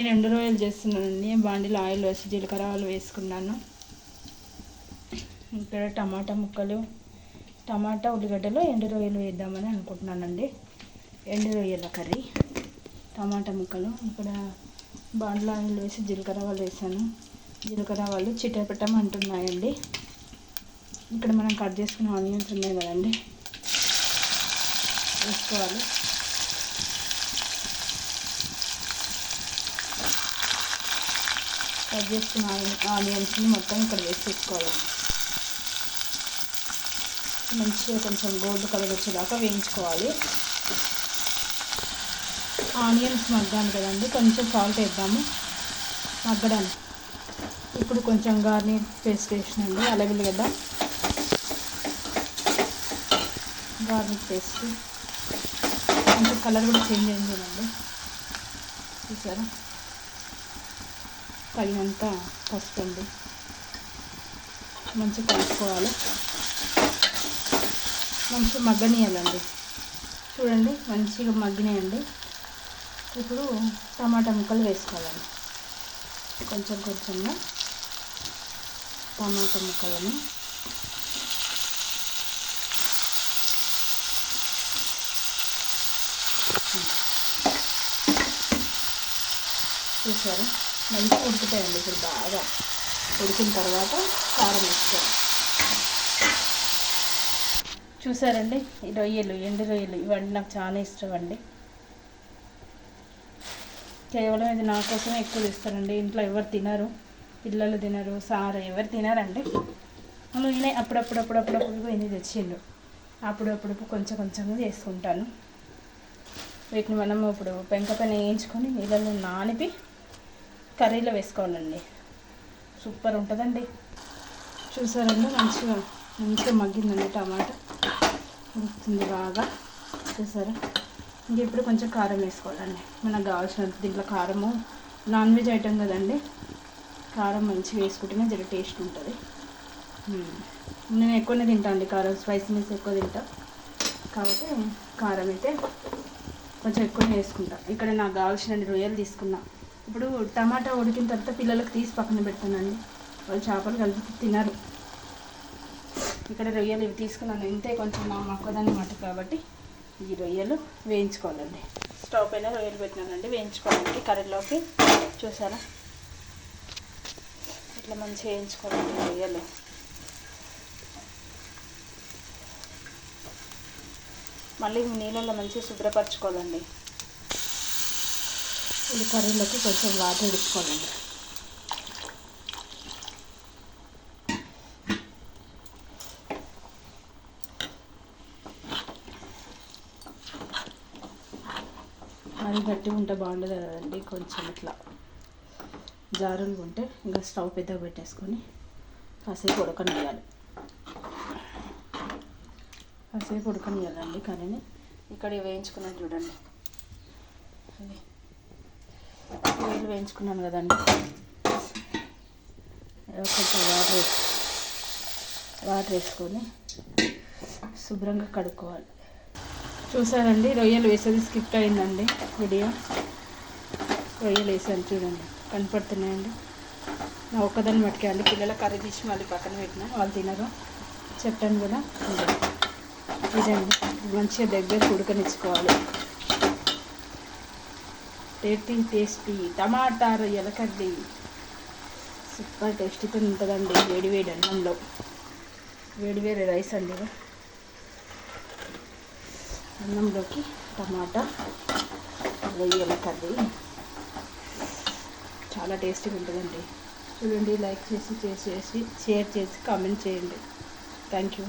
నేను ఎండు రొయ్యలు చేస్తున్నానండి. బాండీలో ఆయిల్ వేసి జీలకర్ర ఆయిల్ వేసుకున్నాను. ఇక్కడ టమాటా ముక్కలు టమాటా ఉల్లిగడ్డలు ఎండు రొయ్యలు వేద్దామని అనుకుంటున్నానండి. ఎండు రొయ్యల కర్రీ. టమాటా ముక్కలు. ఇక్కడ బాండ్లో ఆయిల్ వేసి జీలకర్ర వాళ్ళు వేసాను. జీలకర్ర వాళ్ళు చిట్టపెట్టం అంటున్నాయండి. ఇక్కడ మనం కట్ చేసుకున్న ఆనియన్స్ ఉన్నాయి కదండి. వేసుకోవాలి. కట్ చేసుకున్న ఆనియన్స్ని మొత్తం ఇక్కడ వేసేసుకోవాలి. మంచిగా కొంచెం గోల్డ్ కలర్ వచ్చేదాకా వేయించుకోవాలి. ఆనియన్స్ మగ్గాను కదండి కొంచెం సాల్ట్ వేద్దాము. మగ్గడానికి ఇప్పుడు కొంచెం గార్నిష్ పేస్ట్ వేసినండి అలాగే కదా గార్లిక్ పేస్ట్. కొంచెం కలర్ కూడా చేంజ్ అయింది చూడండి చూసారా? తగినంత పసుపు అండి మంచిగా కలుపుకోవాలి. మంచిగా మగ్గనియాలండి. చూడండి మంచిగా మగ్గినాయండి. ఇప్పుడు టమాటా ముక్కలు వేసుకోవాలండి. కొంచెం కొంచెంగా టమాటా ముక్కలను. చూసారా? మంచిగా ఉడుకుతాయండి ఇప్పుడు బాగా. ఉడికిన తర్వాత కారం వేసుకోవాలి. చూసారండి? ఈ రొయ్యలు ఎండు రొయ్యలు ఇవన్నీ నాకు చాలా ఇష్టం అండి. కేవలం ఇది నా కోసమే ఎక్కువ తీస్తానండి ఇంట్లో ఎవరు తినరు పిల్లలు తినరు సార్ ఎవరు తినరండి. మనం ఈయన అప్పుడప్పుడు అప్పుడప్పుడు తెచ్చిండు. అప్పుడప్పుడు కొంచెం కొంచెంగా చేసుకుంటాను. వీటిని మనం ఇప్పుడు పెంక పైన వేయించుకొని నీళ్ళలో నానిపి కర్రీలో వేసుకోవాలండి సూపర్ ఉంటుందండి. చూసారండి మంచిగా మంచిగా మగ్గిందండి టమాటా. ఉడుకుతుంది బాగా. చూసారా? ఇంక ఇప్పుడు కొంచెం కారం వేసుకోవాలండి. మనకు కావాల్సినంత దీంట్లో కారము నాన్ వెజ్ ఐటెం కదండి. కారం మంచిగా వేసుకుంటేనే జర టేస్ట్ ఉంటుంది. నేను ఎక్కువనే తింటాను అండి కారం స్పైసీనెస్ ఎక్కువ తింటా. కాబట్టి కారం అయితే కొంచెం ఎక్కువనే వేసుకుంటా. ఇక్కడ నాకు కావాల్సిన రొయ్యలు తీసుకున్నా. ఇప్పుడు టమాటా ఉడికిన తర్వాత పిల్లలకు తీసి పక్కన పెడుతున్నాను వాళ్ళు చేపలు కలిపి తినరు ఇక్కడ రొయ్యలు ఇవి తీసుకున్నాను. ఇంతే కొంచెం మా మక్కదన్నమాట కాబట్టి ఈ రొయ్యలు వేయించుకోవాలండి. స్టవ్ పైన రొయ్యలు పెట్టినానండి. వేయించుకోవాలండి కర్రీలోకి చూసారా? ఇట్లా మంచిగా వేయించుకోవాలండి రొయ్యలు. మళ్ళీ నీళ్ళల్లో మంచిగా శుభ్రపరచుకోవాలండి. ఇది కర్రీలోకి కొంచెం వాటర్ వేసుకోవాలండి. అది గట్టి ఉంటే బాగుండదు కదండి కొంచెం ఇట్లా జారులు ఉంటే ఇంకా స్టవ్ పెద్దగా పెట్టేసుకొని కాసేపు ఉడకనియాలి కాసేపు ఉడకనియాలండి కానీ ఇక్కడ వేయించుకున్నాను చూడండి. అది. వేలు వేయించుకున్నాను కదండి. కొంచెం వాటర్ వేసి వాటర్ వేసుకొని శుభ్రంగా కడుక్కోవాలి. చూసారండి రొయ్యలు వేసేది స్కిప్ అయిందండి వీడియో. రొయ్యలు వేసాను చూడండి కనపడుతున్నాయండి. నా ఒక్కదాన్ని మట్టుకే అండి పిల్లల కర్రీ తీసి మళ్ళీ పక్కన పెట్టిన వాళ్ళు తినరు. చెప్పాను కూడా ఇదండి మంచిగా దగ్గర ఉడకనిచ్చుకోవాలి. టేస్టీ టేస్టీ టమాటాలు ఎలకడ్డి. సూపర్ టేస్టీతో ఉంటుందండి వేడి వేడి అన్నంలో. వేడి వేడి రైస్ అండి అన్నంలోకి టమాటా రొయ్యల కర్రీ చాలా టేస్టీగా ఉంటుందండి. చూడండి లైక్ చేసి చేసి షేర్ చేసి కామెంట్ చేయండి. Thank you.